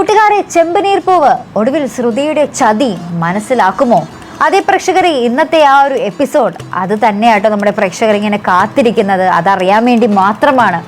കൂട്ടുകാരെ ചെമ്പനീർ പൂവ് ഒടുവിൽ ശ്രുതിയുടെ ചതി മനസ്സിലാക്കുമോ? അതേ പ്രേക്ഷകരെ ഇന്നത്തെ ആ ഒരു എപ്പിസോഡ് അത് തന്നെയാട്ടോ നമ്മുടെ പ്രേക്ഷകർ ഇങ്ങനെ കാത്തിരിക്കുന്നത്. അതറിയാൻ വേണ്ടി മാത്രമാണ്.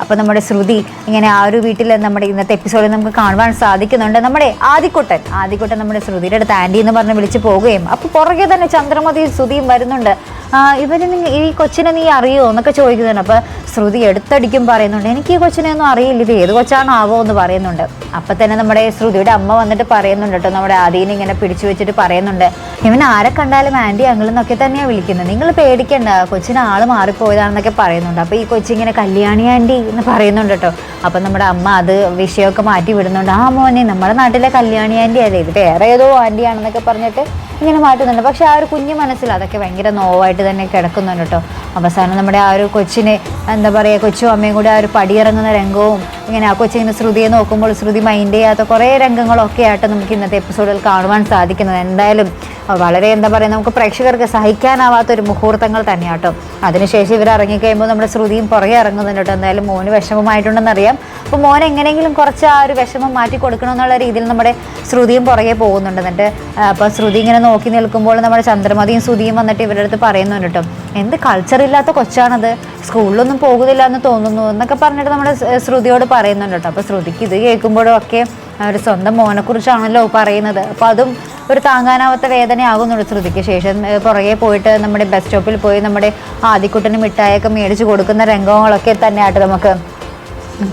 അപ്പോൾ നമ്മുടെ ശ്രുതി ഇങ്ങനെ ആ ഒരു വീട്ടിൽ നമ്മുടെ ഇന്നത്തെ എപ്പിസോഡിൽ നമുക്ക് കാണുവാൻ സാധിക്കുന്നുണ്ട്. നമ്മുടെ ആദിക്കുട്ടൻ ആദിക്കുട്ടൻ നമ്മുടെ ശ്രുതിയുടെ അടുത്ത് ആന്റി എന്ന് പറഞ്ഞ് വിളിച്ച് പോവുകയും അപ്പോൾ പുറകെ തന്നെ ചന്ദ്രമതിയും ശ്രുതിയും വരുന്നുണ്ട്. ആ, ഇവർ ഈ കൊച്ചിനെ നീ അറിയോ എന്നൊക്കെ ചോദിക്കുന്നുണ്ട്. അപ്പോൾ ശ്രുതി എടുത്തടിക്കും പറയുന്നുണ്ട്. എനിക്ക് ഈ കൊച്ചിനെ ഒന്നും അറിയില്ല. ഇത് ഏത് കൊച്ചാണോ ആവോ എന്ന് പറയുന്നുണ്ട്. അപ്പം തന്നെ നമ്മുടെ ശ്രുതിയുടെ അമ്മ വന്നിട്ട് പറയുന്നുണ്ട് കേട്ടോ. നമ്മുടെ ആദീനെ ഇങ്ങനെ പിടിച്ചു വെച്ചിട്ട് പറയുന്നുണ്ട്. ഇവൻ ആരെ കണ്ടാലും ആന്റി അങ്കിൾ എന്നൊക്കെ തന്നെയാണ് വിളിക്കുന്നത് നിങ്ങൾ പേടിക്കണ്ട. കൊച്ചിന് ആൾ മാറിപ്പോയതാണെന്നൊക്കെ പറയുന്നുണ്ട്. അപ്പോൾ ഈ കൊച്ചിങ്ങനെ കല്യാണി ആന്റി എന്ന് പറയുന്നുണ്ട് കേട്ടോ. അപ്പം നമ്മുടെ അമ്മ അത് വിഷയമൊക്കെ മാറ്റി വിടുന്നുണ്ട്. ആ മോനെ നമ്മുടെ നാട്ടിലെ കല്യാണി ആന്റി അല്ലേ? ഇത് വേറെ ഏതോ ആന്റി ആണെന്നൊക്കെ പറഞ്ഞിട്ട് ഇങ്ങനെ മാറ്റുന്നുണ്ട് പക്ഷേ ആ ഒരു കുഞ്ഞു മനസ്സിൽ അതൊക്കെ ഭയങ്കര നോവായിട്ട് തന്നെ കിടക്കുന്നുണ്ട് കേട്ടോ. അവസാനം നമ്മുടെ ആ ഒരു കൊച്ചിനെ എന്താ പറയുക കൊച്ചും അമ്മയും കൂടി ആ ഒരു പടിയിറങ്ങുന്ന രംഗവും ഇങ്ങനെ ആ കൊച്ചിങ്ങനെ ശ്രുതിയെ നോക്കുമ്പോൾ ശ്രുതി മൈൻഡ് ചെയ്യാത്ത കുറേ രംഗങ്ങളൊക്കെ ആയിട്ട് നമുക്ക് ഇന്നത്തെ എപ്പിസോഡിൽ കാണുവാൻ സാധിക്കുന്നത്. എന്തായാലും വളരെ എന്താ പറയുക നമുക്ക് പ്രേക്ഷകർക്ക് സഹിക്കാനാവാത്ത ഒരു മുഹൂർത്തങ്ങൾ തന്നെയാണ് കേട്ടോ അതിനുശേഷം ഇവർ ഇറങ്ങിക്കഴിയുമ്പോൾ നമ്മുടെ ശ്രുതിയും പുറകെ ഇറങ്ങുന്നുണ്ട് കേട്ടോ. എന്തായാലും മോന് വിഷമമായിട്ടുണ്ടെന്നറിയാം. അപ്പോൾ മോൻ എങ്ങനെയെങ്കിലും കുറച്ച് ആ ഒരു വിഷമം മാറ്റി കൊടുക്കണമെന്നുള്ള രീതിയിൽ നമ്മുടെ ശ്രുതിയും പുറകെ പോകുന്നുണ്ട് എന്നിട്ട്. അപ്പോൾ ശ്രുതി ഇങ്ങനെ നോക്കി നിൽക്കുമ്പോൾ നമ്മുടെ ചന്ദ്രമതിയും ശ്രുതിയും വന്നിട്ട് ഇവരുടെ അടുത്ത് പറയുന്നുണ്ട് കേട്ടോ. എന്ത് കൾച്ചർ ഇല്ലാത്ത കൊച്ചാണത്. സ്കൂളിലൊന്നും പോകുന്നില്ല എന്ന് തോന്നുന്നു എന്നൊക്കെ പറഞ്ഞിട്ട് നമ്മുടെ ശ്രുതിയോട് പറയുന്നുണ്ട് കേട്ടോ. അപ്പോൾ ശ്രുതിക്ക് ഇത് കേൾക്കുമ്പോഴും ഒക്കെ ഒരു സ്വന്തം മോനെക്കുറിച്ചാണല്ലോ പറയുന്നത്. അപ്പോൾ അതും ഒരു താങ്ങാനാവാത്ത വേദനയാകുന്നുള്ളൂ ശ്രുതിക്ക് ശേഷം. പുറകെ പോയിട്ട് നമ്മുടെ ബസ് സ്റ്റോപ്പിൽ പോയി നമ്മുടെ ആദിക്കുട്ടന് മിഠായൊക്കെ മേടിച്ച് കൊടുക്കുന്ന രംഗങ്ങളൊക്കെ തന്നെയായിട്ട് നമുക്ക്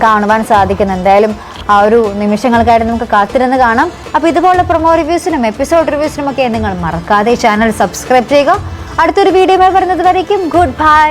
കാണുവാൻ സാധിക്കുന്നു. എന്തായാലും ആ ഒരു നിമിഷങ്ങൾക്കായിട്ട് നമുക്ക് കാത്തിരുന്ന് കാണാം. അപ്പോൾ ഇതുപോലുള്ള പ്രൊമോ റിവ്യൂസിനും എപ്പിസോഡ് റിവ്യൂസിനും ഒക്കെ നിങ്ങൾ മറക്കാതെ ചാനൽ സബ്സ്ക്രൈബ് ചെയ്യുക. അടുത്തൊരു വീഡിയോ വരുന്നത് വരയ്ക്കും. Good bye